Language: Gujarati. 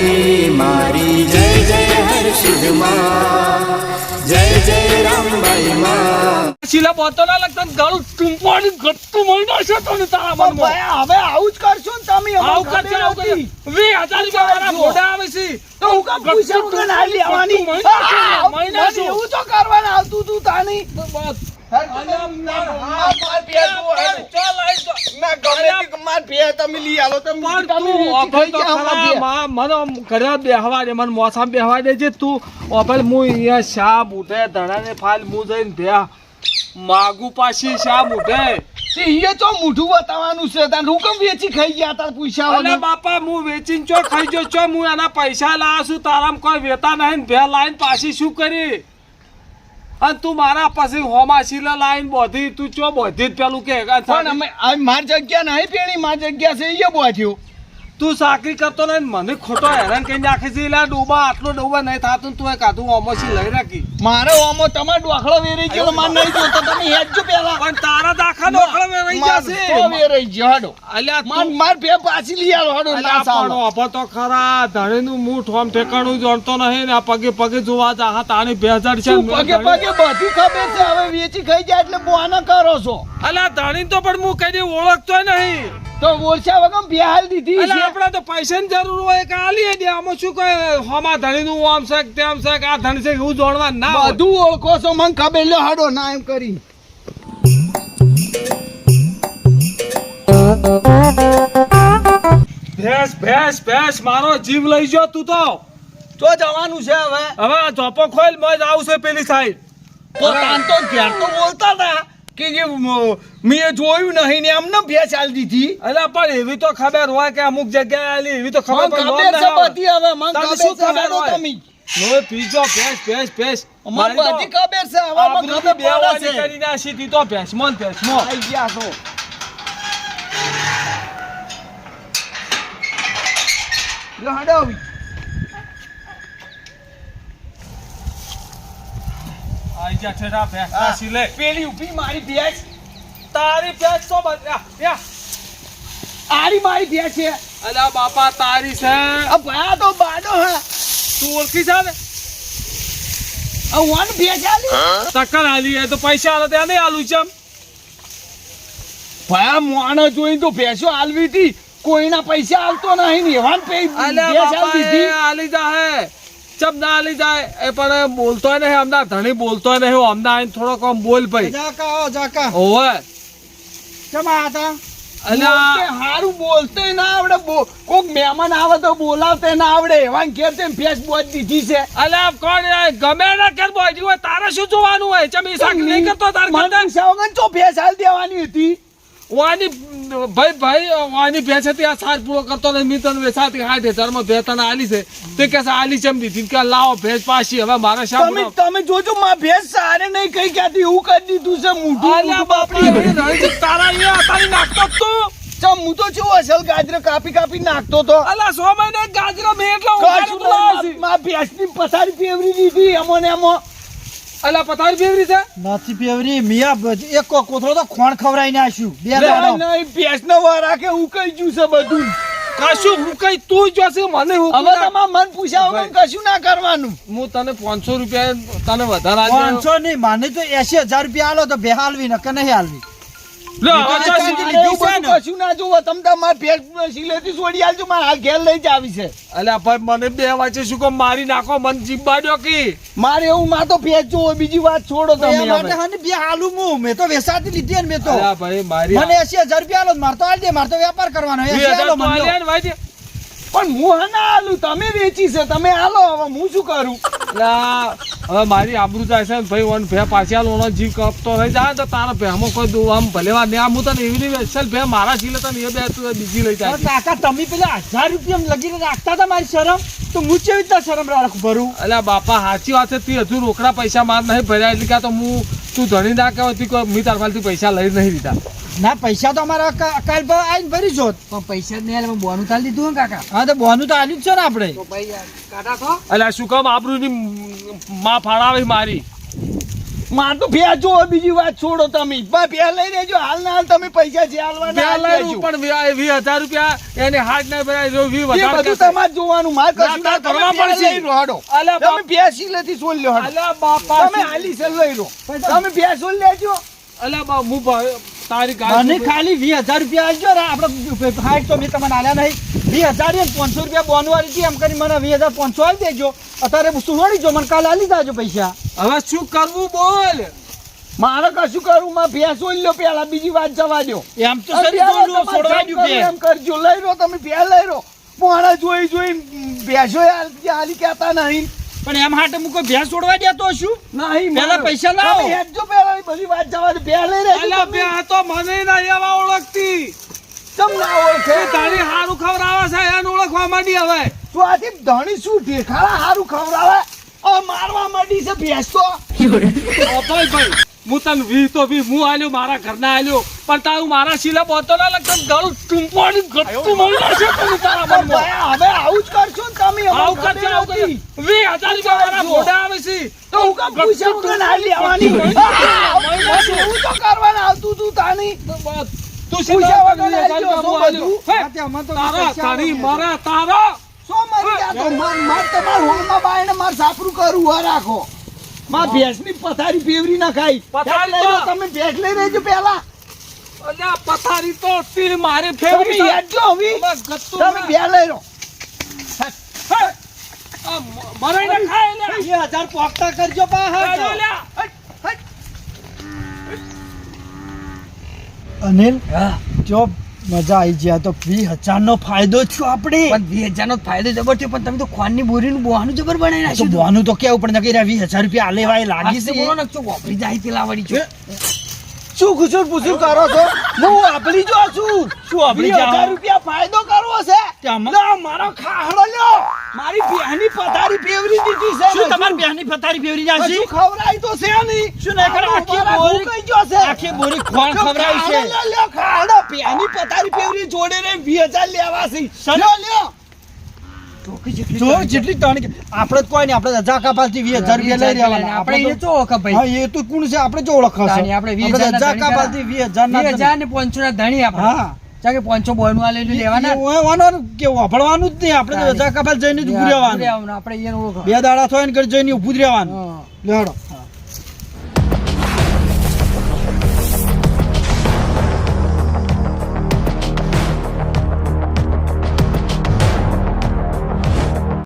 રામબાઈ મારી જય જય હર્ષિદમાં જય જય રામબાઈ માં. શીલા બોતો ના લગતા ગળ ટૂંપાડી ગટ્ટુ મળી નાખશે તને તારા મન મનમાં હવે આવું જ કરશો ને તમે? આવું કરશો આવું વી હજાર રૂપિયા વાળા મોઢા આવે છે. તો હું કા પૈસા વગર ના લેવાની મહિના. એવું તો કરવાનું આવતું તું તાની. બસ. ના, માર પે તું હેડ. ચાલ આઈ તો. ના, ગમે તે માર પે તમે લઈ આલો તમે પણ તમે તું વેચી ઓફર ખાઈ તો ગયા ખરા, આમાં મા- મને આમ બેહવા દેજે તું ઓફર હું અહીંયા શા મૂઠે ધણાને ફાલ હું જઈને ભ્યા માગુ પાછી શા મૂઠે તે ઈએ તો મોઢું બતાવવાનું છે તાન હુકમ વેચી ખાઈ ગયા તાર પૈસા વગર બાપા હું વેચીને ચો ખાઈ ગયો ચો હું એના પૈસા લાવ્યો છું તારામ કોઈ વેતા નહીં ભે લાઈન પાછી શું કરી અને તું મારા પાસે હોમા શીલા લાઈન બોધી, તું ચો બોધી જ પેલું કે? માર જગ્યા નહીં પેણી માર જગ્યા છે એ બોધ્યો. તું સાકરી કરતો નહીં મને ખોટો હેરાન કરીને રાખે છે. એટલે ડોબા આટલો ડોબા નહીં થતું તું એ ઓમો છે લઈ રાખી. મારે ઓમો તમાર ડોખળો વેરી ગયો માર નહીં જોતો. તમે હેજો પેલા પણ તારા દાખા ડોખળો વેરાઈ જશે તો વેરાઈ ગયો હાડો. અલ્યા માર માર પે પાછી લઈ આવો હડો ના સાલો ઓભો તો ખરા. ધણીનું મૂઠ ઠોમ ઠેકાણું જાણતો નહીં ને આ પગે પગે જોવા જા. તાણી બે હજાર છે પગે પગે બધી ખબર છે? હવે વેચી ખાઈ જાય એટલે બોના કરો છો. અલ્યા ધણી તો પણ હું કઈ ઓળખતો નહીં. તો ઓળછા વગમ બિહાલ દીધી છે. આપણે તો પૈસાની જરૂર હોય કે આલી દે. આમાં શું કહે હોમા ધણીનું આમ છે તેમ છે આ ધણી છે હું જોડવા ના. બધું ઓળખો છો મને ખબર લ્યો હાડો ના એમ કરી. ભેંસ ભેંસ ભેંસ મારો જીવ લઈ જો તું તો. તો જવાનું છે હવે. હવે ચોપો ખોલ મજ આવશે પેલી સાઈડ. તો તાન તો ઘેર તો બોલતા હતા. કે જે મેં જોયું નહીં ને એમને ભેંસ આલ દીધી. એટલે પણ એવી તો ખબર હોય કે અમુક જગ્યાએ આલી એવી તો ખબર ખબર શું ખબર હોય? તમે પીજો પેસ પેસ પેસ મને મારી તો બધી ખબર છે હવે ખબર બે છે. કરી નાખી તી તો પેસ મોન પેસ મો આઈ ગયા છો. લ્યો હાડો હવે. આઈ જા ઠેરા ભેંસ સિલે. પેલી ઊભી મારી ભેંસ. તારી ભેંસ તો યા આરી મારી ભેંસ છે. અલા બાપા તારી છે. આ ભયા તો બાડો હા. તું ઓળખી છે ને? આ વન ભેંસ આલી. ટક્કર આલી એ તો પૈસા આલે ત્યાં નહીં આલું ચમ ભયા મોણા જોઈને તો ભેંસો આલવી હતી. કોઈના પૈસા આવતો નહીં ને એવાન પે અલ્યા ભેંસ આલી દીધી આલી જાય ચમ ના આલી જાય. એ પણ બોલતોય નહીં અમના ધણી બોલતોય નહીં. અમના આઈને થોડો કમ બોલ ભાઈ. જાકા ઓ જાકા. ઓવે. આ હતા હારું બોલતે ના આવડે. કોક મહેમાન આવે તો બોલાવતે ના આવડે. એવાન ઘેર તેમ ભેંસ બોજ દીધી છે. અલ્યા કોણ ગમે ના કર બોજી હોય તારે શું જોવાનું હોય? ચમ ઈ શાક નહીં કરતો તાર મને કરતા ચો ફેસ હાલ દેવાની હતી. વાની ભાઈ ભાઈ વાની ભેંસ હતી આ સાજ પૂરો કરતો ને મિત્ર વેસાતી હાથ હજારમાં ભેંસ આલી છે. તે કે આલી ચમ દીધી? કે લાવો ભેંસ પાછી હવે મારે શા તમે તમે જોજો માં ભેંસ સારે નહીં કઈ ક્યાંથી એવું કરી દીધું છે? મોઢું અલ્યા બાપડી. તારા અહીંયા તારી નાખતો તો. ચમ હું તો છું અસલ ગાજર કાપી કાપી નાખતો તો. અલા સો મહિને ગાજર મેં એટલો ઉગાડી કશું તું લાવે છે. માં ભેંસની પથારી પેવરી દીધી એમો ને એમો અલા પથારી ફેવરી છે? નથી પેવરી મિયા એક કોથળો તો ખોણ ખવરાઈને આશું બે દાડો. નહીં ભેંસનો વારા રાખે ઉકાઈ ગયું છે બધું. કશું હું કઈ તું જોશે મને હવે તમારે મન પૂછ્યા વગર કશું ના કરવાનું? હું તને પાંચસો રૂપિયા તને વધારે આલ્યો. પાંચસો નહીં મને તો એસી હજાર રૂપિયા આલો તો બે હાલવી ને કે નહીં હાલવી. મારે હાલ ઘેર લઈ જ આવી છે. અલ્યા ભાઈ મને બે વાંચે શું કહો? મારી નાખો મન કી? મારે એવું માં તો ભેંસ જોવો બીજી વાત છોડો તમે બે આલુ હું મેં તો વેસાતી લીધી ને મેં તો. ભાઈ મારી મને એસી હજાર રૂપિયા આલો મારે તો આલ દે મારે તો વેપાર કરવાનો પણ હું હા ના આલું તમે વેચી છે તમે આલો હવે હું શું કરું? હવે મારી આબરૂ જાય છે ભાઈ વન ભે પાછી લોનો જીવ કપતો થઈ જાય તો તારા ભેમાં કોઈ દો આમ ભલે વાર ને આમ હું તને એવી નહીં ચાલ ભે મારા જીલે લેતા ને એ બે તું બીજી લઈ જાય. કાકા તમે પેલા હજાર રૂપિયા લગીને રાખતા હતા મારી શરમ? તો હું કેવી રીતના શરમ રાખ ભરું? એટલે બાપા સાચી વાત છે તી હજુ રોકડા પૈસા માર નહીં ભર્યા એટલે કે તો હું તું ધણી ના કહેવાતી કોઈ મી તાર પૈસા લઈ નહીં દીધા ના પૈસા તો અમારા અકાલ કાલ પર આવીને ભરી જોત. પણ પૈસા નહીં આલે, બોનું તાલ દીધું ને કાકા. હા તો બોનું તો આલ્યું જ છે ને આપણે. તો ભાઈ કાકા કહો અલ્યા શું કામ આબરૂની માં ફાળાવે મારી? માર તો ભે જો બીજી વાત છોડો તમે. બા ભે લઈ લેજો. હાલ ના હાલ તમે પૈસા જે હાલવાના હાલ લેજો. પણ વી- હજાર રૂપિયા એને હાથ ના ભરાય જો એ વધારે બધું. તમારે જોવાનું. માર કશું ના, કરવા પડશે. લઈ લો તમે બાપ- ભે સિલેથી સોલ લ્યો અલા બાપા તમે હાલી છે લઈ લો. તમે ભે સોલ લેજો. અલા બા હું ભાઈ તારી મને ખાલી વીસ હજાર રૂપિયા આલજો ને આપણે હાઈટ તો મેં તમને આલ્યા નહીં. વીસ હજાર પાંચસો રૂપિયા બોનું વાળી હતી. એમ કરી મને વીસ હજાર પાંચસો દેજો. અત્યારે સુવડી જો? મને કાલે આલી દેજો પૈસા. હવે શું કરવું બોલ? મારે કશું કરું માં ભેંસ સોલ લ્યો પેલા. બીજી વાત જવા દો. એમ તો એમ કરજો. લઈ લો તમે ભે લઈ લો. પોણા જોઈ જોઈ ભેંસો હાલ- કહેતા નહીં. પણ એમ હાટે હું કોઈ ભેંસ છોડવા દેતો શું? નહીં પેલા પૈસા લાવો. હેડજો બધી વાત જવા દો ભે લઈ રહેજો અલ્યા બે તો મને ના એવા ઓળખતી. તમ ના ઓળખે? તારી હારું ખવડાવે છે એને ઓળખવા માંડી હવે. તું આથી ધણી શું દેખાડા હારું ખવડાવે? ઓ મારવા માંડી છે ભેંસો ઓતોય ભાઈ હું તને વી તો વી હું આલ્યો મારા ઘરના આલ્યો. પણ તારું મારા શીલા બોતો ના લગતો ગળ ટુંપોડી ગટતું મળી છે તું તારા મનમાં. હવે આવું જ કરશો ને તમે? આવું કરજો આવું કરજો. વી હજાર રૂપિયા મારા મોઢા આવે છે. તો હું કા પૂછ્યા વગર હાલી આવવાની. આવતું તાની તું પૂછ્યા વગર તારા તારી મારા તારા! સો મરી તો? માર માર તમાર હોલમાં બાયને માર સાપરું કરું હો રાખો. માર ભેંસની પથારી ફેવરી ના ખાઈ પથારી તો- તમે ભેંસ લઈ રહેજો પહેલા. અલ્યા પથારી તો તી મારે ફેવરી છે. હેડજો હવે. તમે ના. લઈ લો. મરાઈ ના મ- ખાય. વીસ હજાર પોકતા કરજો પા હા લ્યા. અનિલ જો મજા આવી ગયા તો વી હજાર નો ફાયદો થયો આપણે. પણ હજાર હજારનો ફાયદો જબર થયો પણ તમે તો ખોનની બોરીનું બોહાનું જબર બનાવી નાખ્યું બોનું તો કેવું પણ નકી વી હજાર રૂપિયા આલે વાય લાગી છે. બોલો ને વાપરી જાય પેલા વળી છે? શું ખુશું પૂછું કરો છો? હું વાપરી જો છું. શું વાપરી? હજાર રૂપિયા ફાયદો કરવો છે? મારો ખાહડો લ્યો. મારી બહેની પથારી ફેવરી દીધી છે. શું તમારી બહેની પથારી ફેવરી જાશે શું છે તો છે નહીં. શું નહીં કરે? આખી બોરી- કઈ ગયો છે. આખી બોરી ખોણ જો છે. લ્યો, લ્યો, ખાહડો. બેહની પથારી ફેવરી જોડે રે 2000 લેવા છે. સર- લ્યો, લ્યો. જો જેટલી ટણ કે- આપણે તો કોઈ નહીં આપણે રજા કપાલથી વીસ હજાર રૂપિયા લઈ રહેવાના આપણે એને આપણે ચો ઓળખ તો- ભાઈ. હા એ તો કોણ છે? આપણે જો ઓળખ આપણે વીસ હજારના રજા વીસ હજાર વીસ હજાર ને પાંચસો ના ધણી આપણે. હા. ચા કે પાંચસો બોયનું આ લઈને લેવાના? લેવાના કે વાપરવાનું જ નહીં. આપણે તો. રજા કપાલ જઈને જ ઉભું રહેવાનું. આપણે બે દાડા થાય ને ઘર જઈને જ રહેવાનું. હા. લેવડો